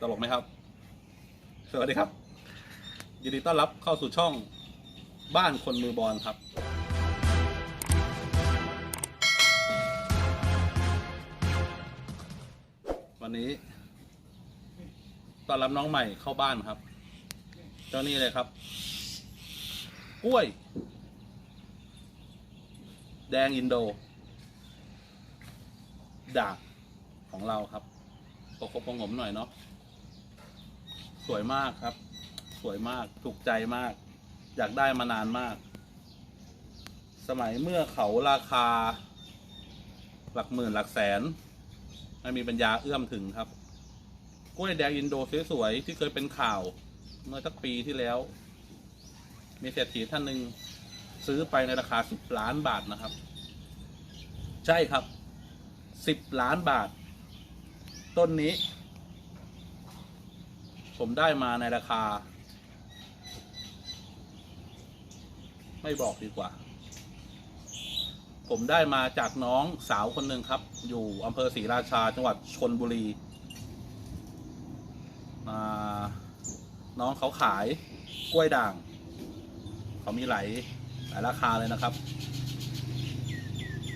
ตลกไหมครับ สวัสดีครับ ยินดีต้อนรับเข้าสู่ช่องบ้านคนมือบอลครับ วันนี้ต้อนรับน้องใหม่เข้าบ้านครับ เจ้านี่เลยครับ กล้วย แดงอินโด ด่างของเราครับประคบประหงมหน่อยเนาะ สวยมากครับ สวยมากถูกใจมาก อยากได้มานานมาก สมัยเมื่อเขาราคา หลักหมื่นหลักแสน ไม่มีปัญญาเอื้อมถึงครับ กล้วยแดงอินโดสวยๆที่เคยเป็นข่าว เมื่อสักปีที่แล้ว มีเศรษฐีท่านหนึ่งซื้อไปในราคาสิบล้านบาทนะครับ ใช่ครับสิบล้านบาท ต้นนี้ ผมได้มาในราคา ไม่บอกดีกว่า ผมได้มาจากน้องสาวคนหนึ่งครับ อยู่อำเภอศรีราชาจังหวัดชนบุรีน้องเขาขายกล้วยด่าง เขามีหลายหลายราคาเลยนะครับ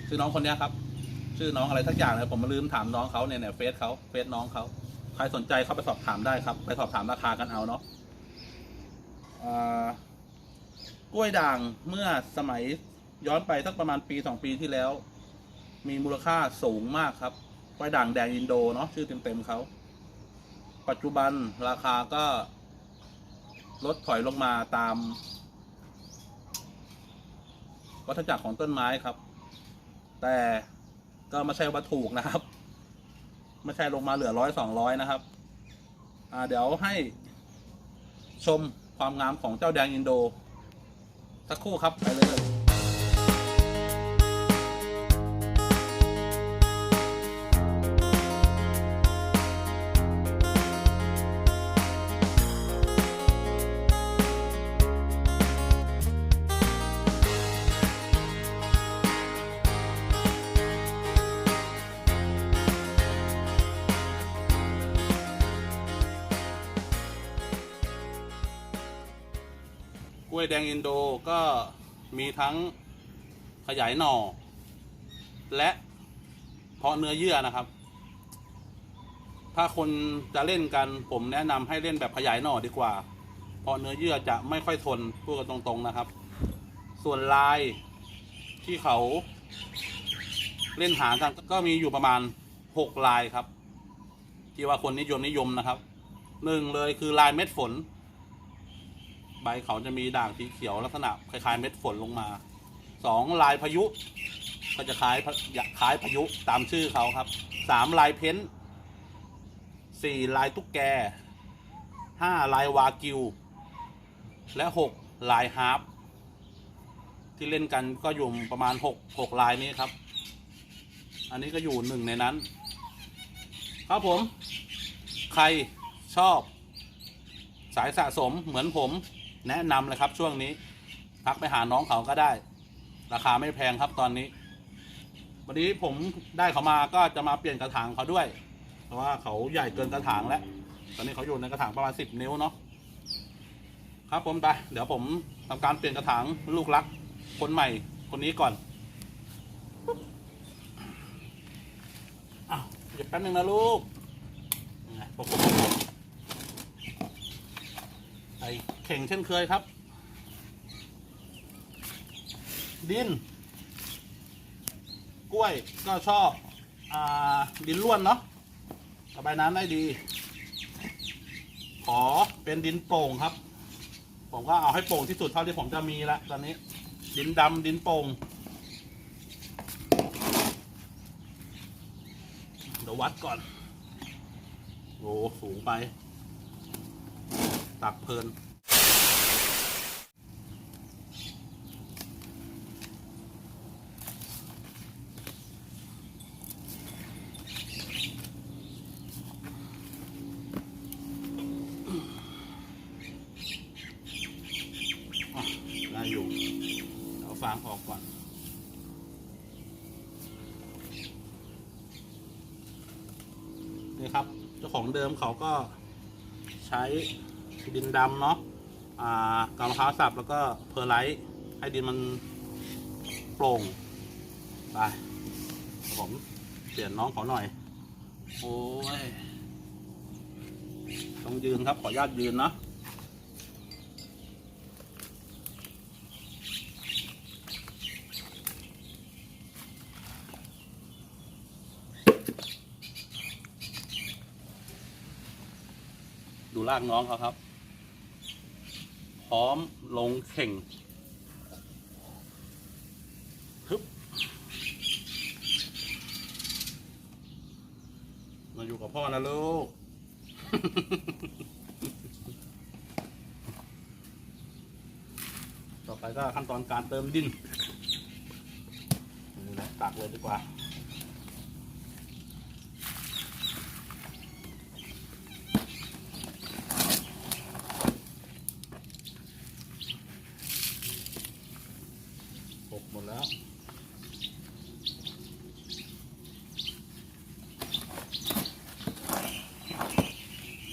ชื่อน้องคนนี้ครับ ชื่อน้องอะไรทักอย่างเลยผมมาลืมถามน้องเขาเนี่ยเนี่ยเฟซเขาเฟซน้องเขา ใครสนใจเข้าไปสอบถามได้ครับ ไปสอบถามราคากันเอาเนาะกล้วยด่างเมื่อสมัยย้อนไปสักประมาณปีสองปีที่แล้ว มีมูลค่าสูงมากครับกล้วยด่างแดงอินโดเนาะชื่อเต็มๆเขา ปัจจุบันราคาก็ลดถอยลงมาตาม วัฏจักรของต้นไม้ครับ แต่ก็ไม่ใช่ว่าถูกนะครับ ไม่ใช่ลงมาเหลือร้อยสองร้อยนะครับ อ่าเดี๋ยวให้ชมความงามของเจ้าแดงอินโด สักครู่ครับไปเลย วยแดงอินโดก็มีทั้งขยายหน่อ และเพาะเนื้อเยื่อนะครับ ถ้าคนจะเล่นกันผมแนะนำให้เล่นแบบขยายหน่อดีกว่า เพราะเนื้อเยื่อจะไม่ค่อยทนพูดกันตรงๆนะครับ ส่วนลายที่เขาเล่นหากันก็มีอยู่ประมาณหกลายครับ ที่ว่าคนนิยมนิยมนะครับหนึ่งเลยคือลายเม็ดฝน ใบเขาจะมีด่างสีเขียวลักษณะคล้ายๆ เม็ดฝนลงมาสองลายพายุ ก็จะคล้ายพะคล้ายพายุตามชื่อเขาครับสามลายเพ้นท์สี่ลายตุ๊กแกห้าลายวากิว และหกลายฮาร์ปที่เล่นกันก็อยู่ประมาณหกหกลายนี้ครับ อันนี้ก็อยู่หนึ่งในนั้น ครับผม ใครชอบ สายสะสมเหมือนผม แนะนำเลยครับช่วงนี้ทักไปหาน้องเขาก็ได้ ราคาไม่แพงครับตอนนี้ วันนี้ผมได้เขามาก็จะมาเปลี่ยนกระถางเขาด้วย เพราะว่าเขาใหญ่เกินกระถางแล้ว ตอนนี้เขาอยู่ในกระถางประมาณสิบนิ้วเนาะครับผมไปเดี๋ยวผมทำการเปลี่ยนกระถางลูกรัก คนใหม่คนนี้ก่อนอ้าวเดี๋ยวแป๊บนึงนะลูกไง ประกบประกบใส่เข่งเช่นเคยครับ ดิน กล้วยก็ชอบอดินล้วนเนาะระบายน้ำได้ดี ขอเป็นดินโป่งครับ ผมก็เอาให้โป่งที่สุดเท่าที่ผมจะมีละตอนนี้ ดินดำดินโป่งเดี๋ยววัดก่อนโอ้สูงไป ตักเพลิน อะได้อยู่เอาฟางออกก่อน นี่ครับ เจ้าของเดิมเขาก็ใช้ดินดำเนาะอ่ากำมะพร้าวสับแล้วก็เพอร์ไลท์ให้ดินมันโปร่งไปผมเปลี่ยนน้องเขาหน่อย โอ้ย ต้องยืนครับขออนุญาตยืนเนาะ ลากน้องเขาครับ พร้อมลงเข่งฮึบมาอยู่กับพ่อนะลูก ต่อไปก็ขั้นตอนการเติมดินนะตักเลยดีกว่า หกหมดแล้ว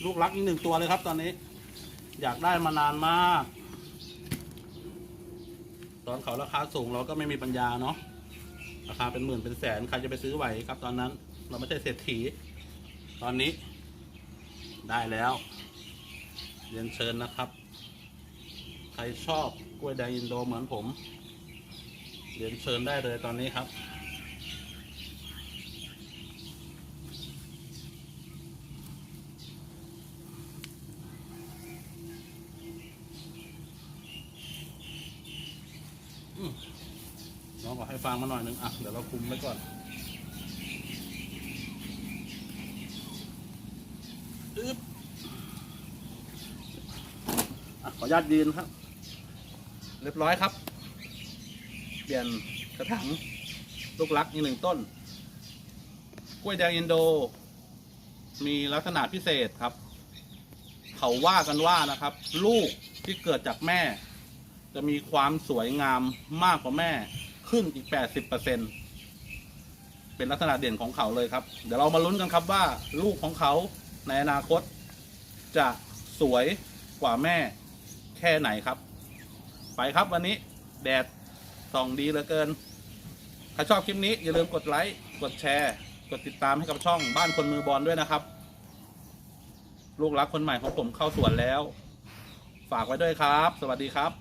ลูกรักอีกหนึ่งตัวเลยครับตอนนี้ อยากได้มานานมาก ตอนเขาราคาสูงเราก็ไม่มีปัญญาเนาะราคาเป็นหมื่นเป็นแสนใครจะไปซื้อไหวครับ ตอนนั้น เราไม่ใช่เศรษฐี ตอนนี้ ได้แล้ว เรียนเชิญนะครับ ใครชอบกล้วยแดงอินโดเหมือนผม เรียนเชิญได้เลยตอนนี้ครับ้องขอให้ฟังมาหน่อยนึงอะเดี๋ยวเราคุมไว้ก่อนอึ๊บอขออนุญาตยืนครับ เรียบร้อยครับ เปลี่ยนกระถางลูกรักอีกหนึ่งต้น กล้วยแดงอินโด มีลักษณะพิเศษครับ เขาว่ากันว่านะครับ ลูกที่เกิดจากแม่ จะมีความสวยงามมากกว่าแม่ ขึ้นอีก 80%เป็นลักษณะเด่นของเขาเลยครับ เดี๋ยวเรามาลุ้นกันครับว่าลูกของเขาในอนาคต จะสวยกว่าแม่แค่ไหนครับ ไปครับวันนี้แดดส่องดีเหลือเกิน ถ้าชอบคลิปนี้อย่าลืมกดไลค์ กดแชร์ กดติดตามให้กับช่องบ้านคนมือบอลด้วยนะครับ ลูกรักคนใหม่ของผมเข้าสวนแล้ว ฝากไว้ด้วยครับ สวัสดีครับ